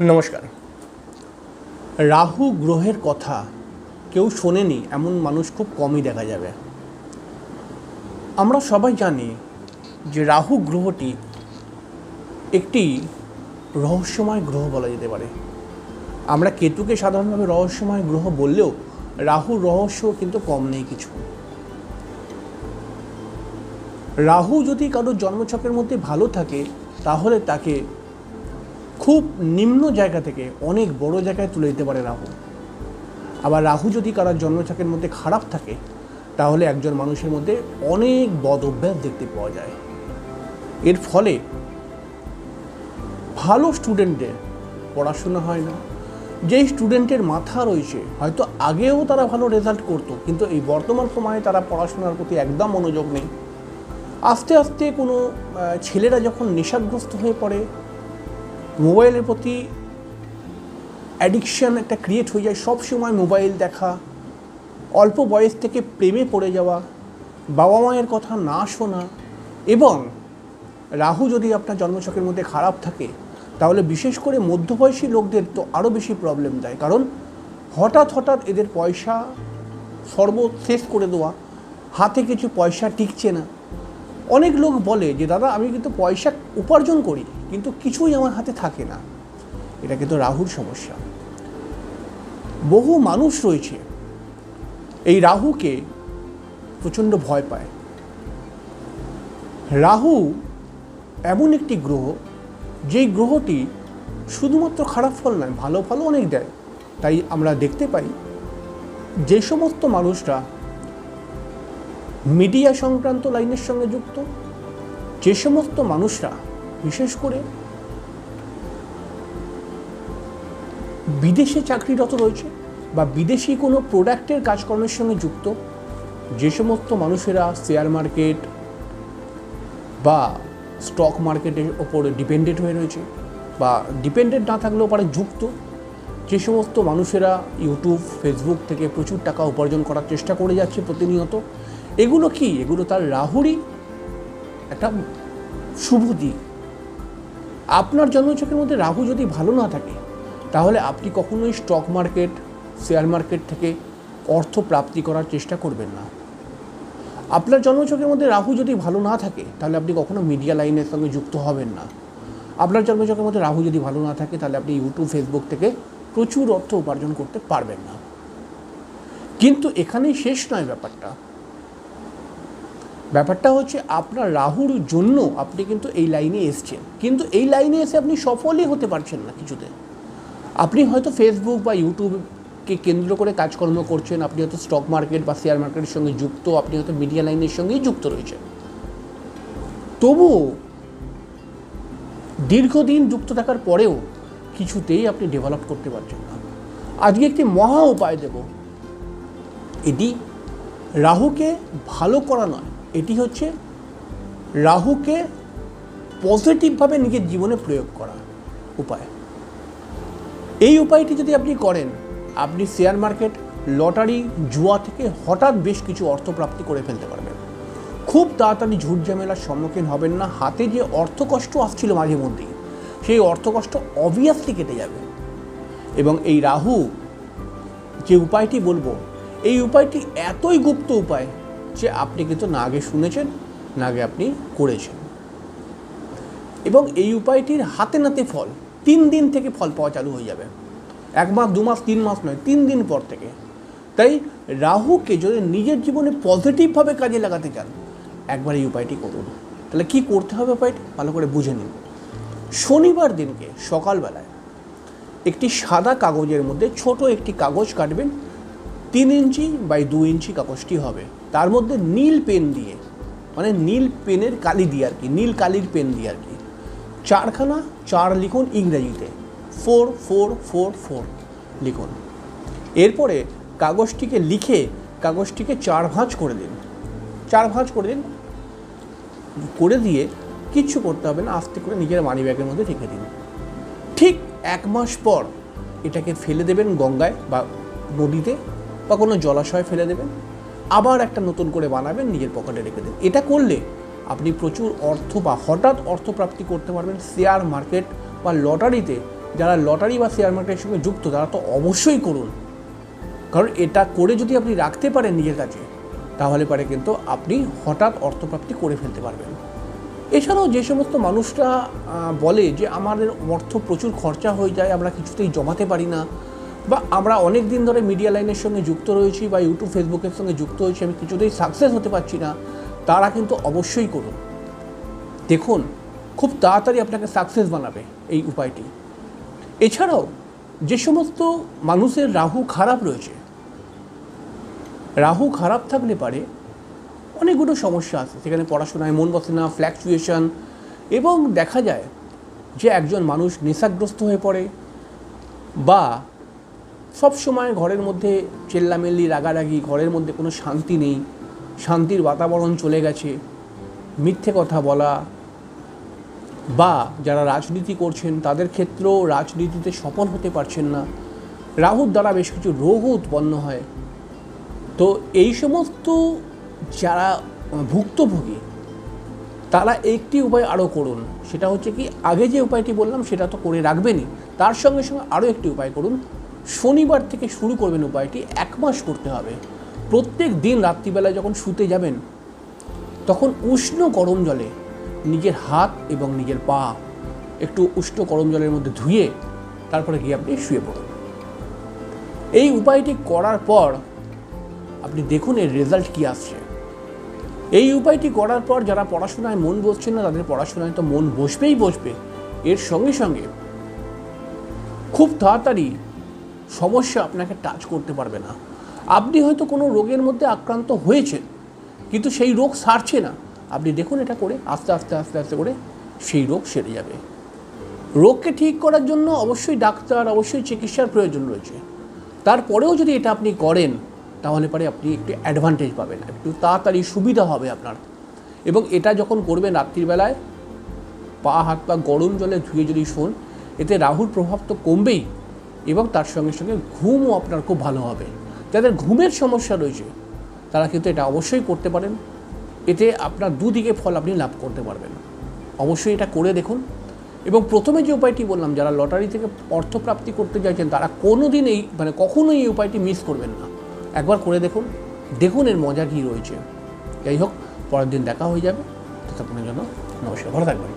নমস্কার। রাহু গ্রহের কথা কেউ শোনেনি, এমন মানুষ খুব কমই দেখা যাবে। আমরা সবাই জানি যে রাহু গ্রহটি একটি রহস্যময় গ্রহ বলা যেতে পারে। আমরা কেতুকে সাধারণভাবে রহস্যময় গ্রহ বললেও রাহুর রহস্য কিন্তু কম নেই কিছু। রাহু যদি কারোর জন্মছকের মধ্যে ভালো থাকে, তাহলে তাকে খুব নিম্ন জায়গা থেকে অনেক বড় জায়গায় তুলে দিতে পারে রাহু। আবার রাহু যদি কারোর জন্মছকের মধ্যে খারাপ থাকে, তাহলে একজন মানুষের মধ্যে অনেক বদ অভ্যাস দেখতে পাওয়া যায়। এর ফলে ভালো স্টুডেন্টদের পড়াশোনা হয় না। যেই স্টুডেন্টের মাথা রয়েছে, হয়তো আগেও তারা ভালো রেজাল্ট করতো, কিন্তু এই বর্তমান সময়ে তারা পড়াশোনার প্রতি একদম মনোযোগ নেই। আস্তে আস্তে কোনো ছেলেরা যখন নেশাগ্রস্ত হয়ে পড়ে মোবাইলের প্রতি অ্যাডিকশান একটা ক্রিয়েট হয়ে যায় সব সময় মোবাইল দেখা, অল্প বয়স থেকে প্রেমে পড়ে যাওয়া বাবা মায়ের কথা না শোনা এবং রাহু যদি আপনার জন্মছকের মধ্যে খারাপ থাকে, তাহলে বিশেষ করে মধ্যবয়সী লোকদের তো আরও বেশি প্রবলেম দেয়। কারণ হঠাৎ হঠাৎ এদের পয়সা সর্বশেষ করে দেওয়া, হাতে কিছু পয়সা টিকছে না। অনেক লোক বলে যে, দাদা, আমি কিন্তু পয়সা উপার্জন করি, কিন্তু কিছুই আমার হাতে থাকে না। এটা কিন্তু রাহুর সমস্যা। বহু মানুষ রয়েছে, এই রাহুকে প্রচণ্ড ভয় পায়। রাহু এমন একটি গ্রহ, যেই গ্রহটি শুধুমাত্র খারাপ ফল নয়, ভালো ফলও অনেক দেয়। তাই আমরা দেখতে পাই যে সমস্ত মানুষরা মিডিয়া সংক্রান্ত লাইনের সঙ্গে যুক্ত। যে সমস্ত মানুষরা, বিশেষ করে বিদেশে চাকরিরত রয়েছে বা বিদেশি কোনো প্রোডাক্টের কাজকর্মের সঙ্গে যুক্ত, যে সমস্ত মানুষেরা শেয়ার মার্কেট বা স্টক মার্কেটের ওপর ডিপেন্ডেন্ট হয়ে রয়েছে বা ডিপেন্ডেন্ট না থাকলেও পারে যুক্ত, যে সমস্ত মানুষেরা ইউটিউব, ফেসবুক থেকে প্রচুর টাকা উপার্জন করার চেষ্টা করে যাচ্ছে প্রতিনিয়ত এগুলো কি? এগুলো তার রাহুরই একটা শুভ দিক। আপনার জন্মচকের মধ্যে রাহু যদি ভালো না থাকে, তাহলে আপনি কখনোই স্টক মার্কেট শেয়ার মার্কেট থেকে অর্থ প্রাপ্তি করার চেষ্টা করবেন না। আপনার জন্মচকের মধ্যে রাহু যদি ভালো না থাকে, তাহলে আপনি কখনো মিডিয়া লাইনের সঙ্গে যুক্ত হবেন না। আপনার জন্মচকের মধ্যে রাহু যদি ভালো না থাকে, তাহলে আপনি ইউটিউব ফেসবুক থেকে প্রচুর অর্থ উপার্জন করতে পারবেন না। কিন্তু এখানেই শেষ নয় ব্যাপারটা। ব্যাপারটা হচ্ছে আপনার রাহুর জন্য আপনি কিন্তু এই লাইনে এসছেন। কিন্তু এই লাইনে এসে আপনি সফলই হতে পারছেন না কিছুতে। আপনি হয়তো ফেসবুক বা ইউটিউবকে কেন্দ্র করে কাজকর্ম করছেন, আপনি হয়তো স্টক মার্কেট বা শেয়ার মার্কেটের সঙ্গে যুক্ত, আপনি হয়তো মিডিয়া লাইনের সঙ্গেই যুক্ত রয়েছেন। তবুও দীর্ঘদিন যুক্ত থাকার পরেও কিছুতেই আপনি ডেভেলপ করতে পারছেন না। আজকে একটি মহা উপায় দেব। এটি রাহুকে ভালো করা নয় এটি হচ্ছে রাহুকে পজিটিভভাবে নিজের জীবনে প্রয়োগ করা উপায়। এই উপায়টি যদি আপনি করেন, আপনি শেয়ার মার্কেট লটারি জুয়া থেকে হঠাৎ বেশ কিছু অর্থপ্রাপ্তি করে ফেলতে পারবেন। খুব তাড়াতাড়ি ঝুট ঝামেলার সম্মুখীন হবেন না, হাতে যে অর্থ কষ্ট আসছিল মাঝে মধ্যেই, সেই অর্থ কষ্ট অবভিয়াসলি কেটে যাবে। এবং এই রাহু, যে উপায়টি বলব, এই উপায়টি এতই গুপ্ত উপায় যে আপনি কিন্তু না আগে শুনেছেন না আগে আপনি করেছেন। এবং এই উপায়টির হাতে নাতে ফল, তিন দিন থেকে ফল পাওয়া চালু হয়ে যাবে। এক মাস, দু মাস, তিন মাস নয়, তিন দিন পর থেকে। তাই রাহুকে যদি নিজের জীবনে পজিটিভভাবে কাজে লাগাতে চান, একবার এই উপায়টি করুন। তাহলে কি করতে হবে উপায়টি? ভালো করে বুঝে নিন। শনিবার দিনকে সকালবেলায় একটি সাদা কাগজের মধ্যে ছোট একটি কাগজ কাটবেন তিন ইঞ্চি বাই দু ইঞ্চি কাগজটি হবে। তার মধ্যে নীল পেন দিয়ে মানে নীল পেনের কালি দিয়ে আর কি, নীল কালির পেন দিয়ে আর কি। চারখানা, চার লিখুন ইংরেজিতে। ফোর ফোর ফোর ফোর লিখুন। এরপরে কাগজটিকে লিখে, কাগজটিকে চার ভাঁজ করে দিন। চার ভাঁজ করে দিন, করে দিয়ে কিচ্ছু করতে হবে না, আস্তে করে নিজের মানি ব্যাগের মধ্যে রেখে দিন। ঠিক এক মাস পর এটাকে ফেলে দেবেন গঙ্গায় বা নদীতে বা কোনো জলাশয় ফেলে দেবেন, আবার একটা নতুন করে বানাবেন, নিজের পকেটে রেখে দেন এটা করলে আপনি প্রচুর অর্থ বা হঠাৎ অর্থ প্রাপ্তি করতে পারবেন শেয়ার মার্কেট বা লটারিতে। যারা লটারি বা শেয়ার মার্কেটের সঙ্গে যুক্ত, তারা তো অবশ্যই করুন। কারণ এটা করে যদি আপনি রাখতে পারেন নিজের কাছে, তাহলে পারে কিন্তু আপনি হঠাৎ অর্থপ্রাপ্তি করে ফেলতে পারবেন। এছাড়াও যে সমস্ত মানুষরা বলে যে আমাদের অর্থ প্রচুর খরচা হয়ে যায়, আমরা কিছুতেই জমাতে পারি না বা আমরা অনেক দিন ধরে মিডিয়া লাইনের সঙ্গে যুক্ত রয়েছি বা ইউটিউব ফেসবুকের সঙ্গে যুক্ত হয়েছি, আমি কিছুতেই সাকসেস হতে পারছি না, তারা কিন্তু অবশ্যই করুন। দেখুন, খুব তাড়াতাড়ি আপনাকে সাকসেস বানাবে এই উপায়টি। এছাড়াও, যে সমস্ত মানুষের রাহু খারাপ রয়েছে, রাহু খারাপ থাকলে পারে অনেকগুলো সমস্যা আছে। সেখানে পড়াশোনায় মন বসে না ফ্ল্যাকচুয়েশন এবং দেখা যায় যে একজন মানুষ নেশাগ্রস্ত হয়ে পড়ে বা সব সময় ঘরের মধ্যে চেল্লামেল্লি, রাগারাগি, ঘরের মধ্যে কোনো শান্তি নেই। শান্তির বাতাবরণ চলে গেছে। মিথ্যে কথা বলা বা যারা রাজনীতি করছেন, তাদের ক্ষেত্রেও রাজনীতিতে সফল হতে পারছেন না। রাহুর দ্বারা বেশ কিছু রোগও উৎপন্ন হয়। তো এই সমস্ত যারা ভুক্তভোগী, তারা একটি উপায় আরও করুন। সেটা হচ্ছে কি, আগে যে উপায়টি বললাম, সেটা তো করে রাখবেনই। তার সঙ্গে সঙ্গে আরও একটি উপায় করুন। শনিবার থেকে শুরু করবেন উপায়টি, এক মাস করতে হবে। প্রত্যেক দিন রাত্রিবেলায় যখন শুতে যাবেন, তখন উষ্ণ গরম জলে নিজের হাত এবং নিজের পা একটু উষ্ণ গরম জলের মধ্যে ধুয়ে তারপরে গিয়ে আপনি শুয়ে পড়ুন। এই উপায়টি করার পর আপনি দেখুন এর রেজাল্ট কী আসছে। এই উপায়টি করার পর যারা পড়াশোনায় মন বসছে না, তাদের পড়াশোনায় তো মন বসবেই বসবে। এর সঙ্গে সঙ্গে খুব তাড়াতাড়ি সমস্যা আপনাকে টাচ করতে পারবে না। আপনি হয়তো কোনো রোগের মধ্যে আক্রান্ত হয়েছেন, কিন্তু সেই রোগ সারছে না। আপনি দেখুন এটা করে, আস্তে আস্তে আস্তে আস্তে করে সেই রোগ সেরে যাবে। রোগকে ঠিক করার জন্য অবশ্যই ডাক্তার, অবশ্যই চিকিৎসার প্রয়োজন রয়েছে। তারপরেও যদি এটা আপনি করেন, তাহলে পরে আপনি একটু অ্যাডভান্টেজ পাবেন, একটু তাড়াতাড়ি সুবিধা হবে আপনার। এবং এটা যখন করবেন রাত্রিবেলায় পা, হাত, পা গরম জলে ধুয়ে যদি শোন, এতে রাহুর প্রভাব তো কমবেই। এবং তার সঙ্গে সঙ্গে ঘুমও আপনার খুব ভালো হবে। যাদের ঘুমের সমস্যা রয়েছে, তারা কিন্তু এটা অবশ্যই করতে পারেন। এতে আপনার দুদিকে ফল আপনি লাভ করতে পারবেন। অবশ্যই এটা করে দেখুন। এবং প্রথমে যে উপায়টি বললাম, যারা লটারি থেকে অর্থপ্রাপ্তি করতে চাইছেন, তারা কোনো দিন এই মানে কখনোই এই উপায়টি মিস করবেন না। একবার করে দেখুন। দেখুন এর মজা কী রয়েছে। যাই হোক, পরের দিন দেখা হয়ে যাবে। ততক্ষণের জন্য নমস্কার। ভালো থাকবেন।